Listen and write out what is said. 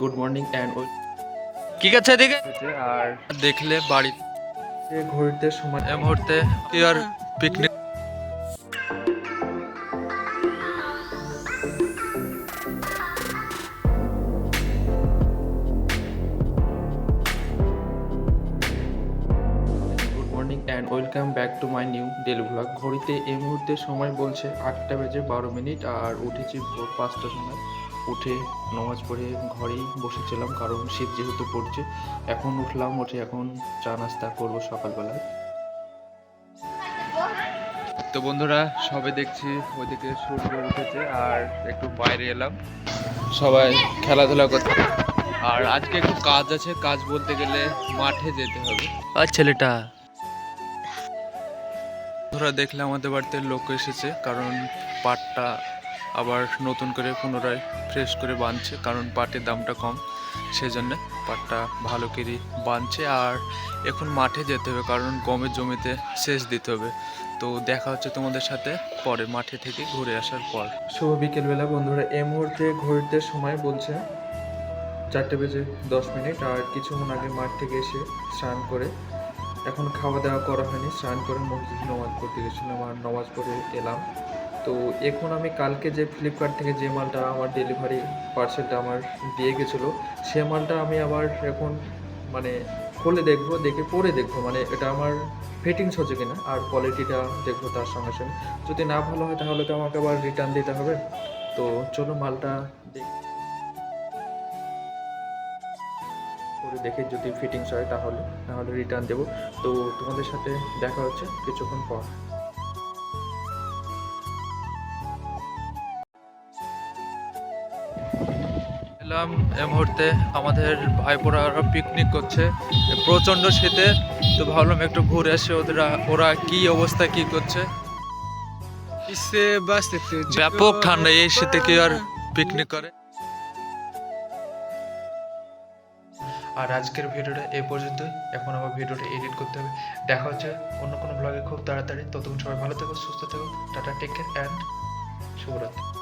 Good morning and কি আছে এদিকে? আর দেখলে বাড়ি। যে ঘুরতে সময় এই মুহূর্তে আর picnic good morning and welcome back to my new daily vlog. ঘড়িতে এই মুহূর্তে সময় বলছে আটটা বেজে বারো মিনিট আর উঠেছি ভোর পাঁচটার সময়। উঠে নামাজ পড়ে ঘরেই বসেছিলাম কারণ শীত যেহেতু পড়ছে এখন উঠলাম উঠে এখন চা নাস্তা করব সকালবেলায়। তো বন্ধুরা সবে দেখছি ওইদিকে সূর্য উঠেছে আর একটু বাইরে এলাম। সবাই খেলাধুলা করতে আর আজকে একটু কাজ আছে কাজ বলতে গেলে মাঠে যেতে হবে। আর ছেলেটা? বন্ধুরা দেখলে আমাদের বাড়িতে লোক এসেছে কারণ পাটটা আবার নতুন করে পুনরায় ফ্রেশ করে বাঁধছে কারণ পাটের দামটা কম। সেজন্য পাটটা ভালো করে বাঁধছে আর এখন মাঠে যেতে হবে, কারণ গমের জমিতে সেচ দিতে হবে। তো দেখা হচ্ছে তোমাদের সাথে পরে মাঠে থেকে ঘুরে আসার পর। শুভ বিকেলবেলা বন্ধুরা, এই মুহূর্তে ঘুরতে সময় বলছে চারটে বেজে দশ মিনিট, আর কিছুক্ষণ আগে মাঠ থেকে এসে স্নান করে এখন খাওয়া দাওয়া করা হয়নি, স্নান করে মসজিদ নামাজ পড়তে গেছিলাম, আর নামাজ পড়ে এলাম। তো এখন আমি কালকে যে ফ্লিপকার্ট থেকে যে মালটা আমার ডেলিভারি পার্সেলটা আমার দিয়ে গেছিল, সে মালটা আমি আবার এখন মানে খুলে দেখব, দেখে পরে দেখব। মানে এটা আমার ফিটিংস হচ্ছে কিনা আর কোয়ালিটিটা দেখব তার সঙ্গে সঙ্গে। যদি না ভালো হয় তাহলে তো আমাকে আবার রিটার্ন দিতে হবে। তো চলো মালটা দেখি দেখে যদি ফিটিংস হয় তাহলে তাহলে রিটার্ন দেবো। তো তোমাদের সাথে দেখা হচ্ছে কিছুক্ষণ পর। এলাম এ মুহূর্তে আমাদের ভাইপোরা পিকনিক করছে। প্রচণ্ড শীতে তো ভাবলাম একটু ঘুরে এসে ওদের ওরা কি অবস্থা কি করছে। ব্যাপক ঠান্ডা এই শীতে কি আর পিকনিক করে? আর আজকের ভিডিওটা এই পর্যন্ত এখন আবার ভিডিওটা এডিট করতে হবে। দেখা হচ্ছে অন্য কোনো ব্লগে খুব তাড়াতাড়ি। ততক্ষণ সবাই ভালো থাকব সুস্থ থাকব টাটা টেক কেয়ার অ্যান্ড শুভরাত্রি।